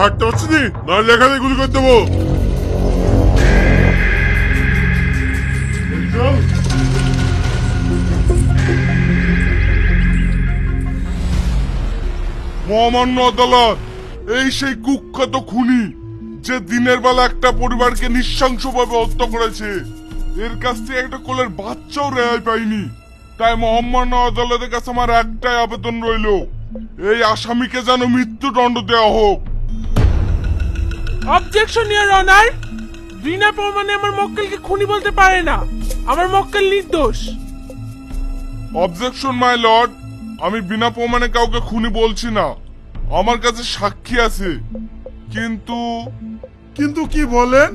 হাঁটতে পারছি নি? নাহলে এখানে গুলি করে দেবো। মহামান্য আদালত, এই সেই কুখ্যাত খুনি যে দিনের বেলা একটা পরিবারকে নৃশংসভাবে হত্যা করেছে, এর কাছ থেকে একটা কোলের বাচ্চাও রেহাই পাইনি। তাই মহামান্য আদালতের কাছে আমার একটাই আবেদন রইল, এই আসামিকে যেন মৃত্যুদণ্ড দেওয়া হোক। অবজেকশন ইয়ার অনার বিনা প্রমাণে আমার মক্কেলকে খুনি বলতে পারে না। আমার মক্কেল নির্দোষ। অবজেকশন মাই লর্ড আমি বিনা প্রমাণে কাউকে খুনি বলছি না। আমার কাছে সাক্ষী আছে। কিন্তু কিন্তু কি বলেন?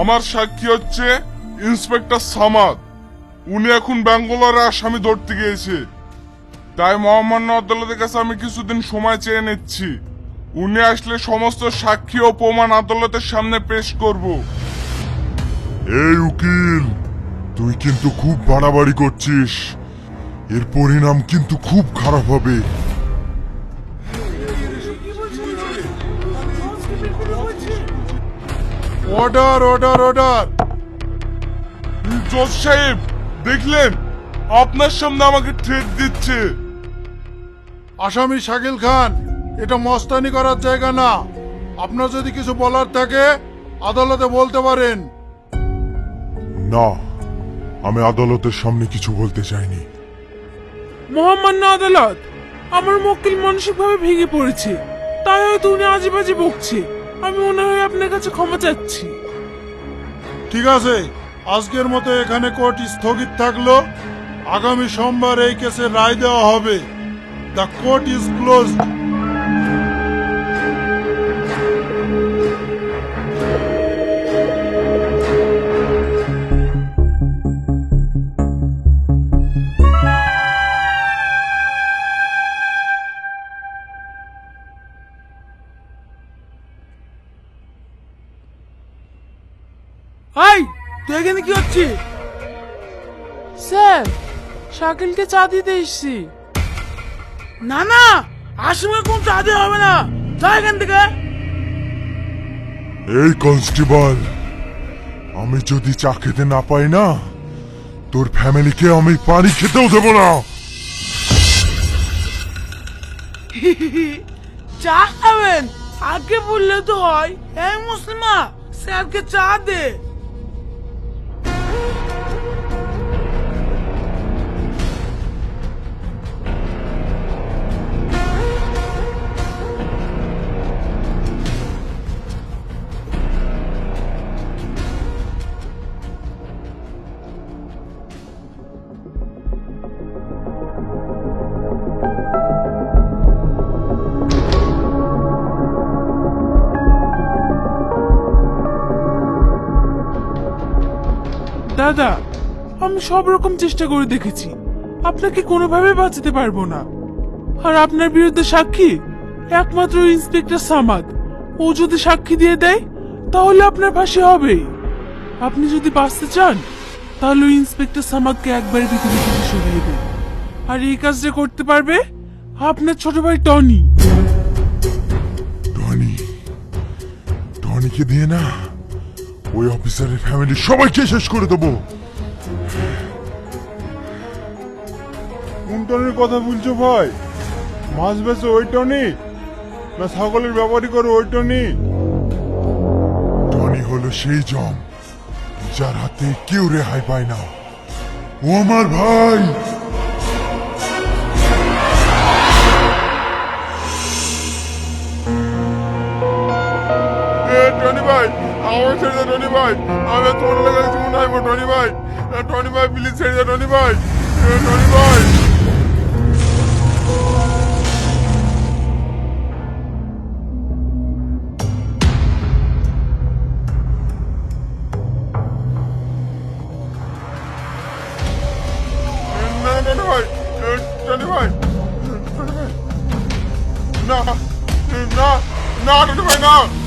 আমার সাক্ষী হচ্ছে ইন্সপেক্টর সামাদ। উনি এখন ব্যাঙ্গালোরে আসামি ধরতে গিয়েছে। তাই মহামান্য আদালতের কাছে আমি কিছুদিন সময় চেয়ে নিচ্ছি। উনি আসলে সমস্ত সাক্ষী ও প্রমাণ আদালতের সামনে পেশ করব। এই উকিল তুই কিন্তু খুব বাড়াবাড়ি করছিস। এর পরিণাম কিন্তু খুব খারাপ হবে। Order order order. জজ সাহেব দেখলেন? আপনার সামনে আমাকে ট্রেড দিচ্ছে। আসামি শাকিল খান এটা মস্তানি করার জায়গা না। আপনার যদি কিছু বলার থাকে আদালতে বলতে পারেন। না আমি আদালতের সামনে কিছু বলতে চাইনি। মহামান্য আদালত আমার মক্কেল মানসিকভাবে ভেঙে পড়েছে। তাই হয়তো উনি আজে বকছে। আমি মনে হয় আপনার কাছে ক্ষমা চাচ্ছি। ঠিক আছে আজকের মতো এখানে কোর্ট স্থগিত থাকল। আগামী সোমবার এই কেসে রায় দেওয়া হবে। The court is closed. এই তুই এখানে কি হচ্ছে স্যার শাকিলকে চা দিতে এসছি। না না আসামে কোন চা দিয়ে হবে না। যা এখান থেকে। এই কনস্টেবল আমি যদি চা খেতে না পাই না তোর ফ্যামিলিকে আমি পানি খেতেও দেবো না। চা খাবেন? আগে বললে তো হয় এই মুসলিমা স্যারকে চা দে। দাদা, আমি সব রকম চেষ্টা করে দেখেছি। আপনাকে কোনোভাবে বাঁচাতে পারব না। আর আপনার বিরুদ্ধে সাক্ষী একমাত্র ইন্সপেক্টর সামাদ। ও যদি সাক্ষী দিয়ে দেয়, তাহলে আপনার ফাঁসি হবেই। আপনি যদি বাঁচতে চান, তাহলে ওই ইন্সপেক্টর সামাদকে একবার পৃথিবী থেকে সরিয়ে দেন। আর এই কাজটা করতে পারবে, আপনার ছোট ভাই টনি। টনি? টনিকে দিয়ে না? ওই অফিসারের ফ্যামিলি সবাইকে শেষ করে দেবো। কোন টনির কথা বলছো ভাই? মাছ বেছে ওই টনি না ছাগলের ব্যাপারই করো ওই টনি টনি হলো সেই জম যার হাতে কেউ রেহাই পায় না। ও আমার ভাই! টনি ভাই আমার ছেড়ে দে টনি ভাই, আমি তোমার লেগে জীবন আইবো টনি ভাই। টনি ভাই প্লিজ ছেড়ে দে টনি ভাই। টনি ভাই। ভাই।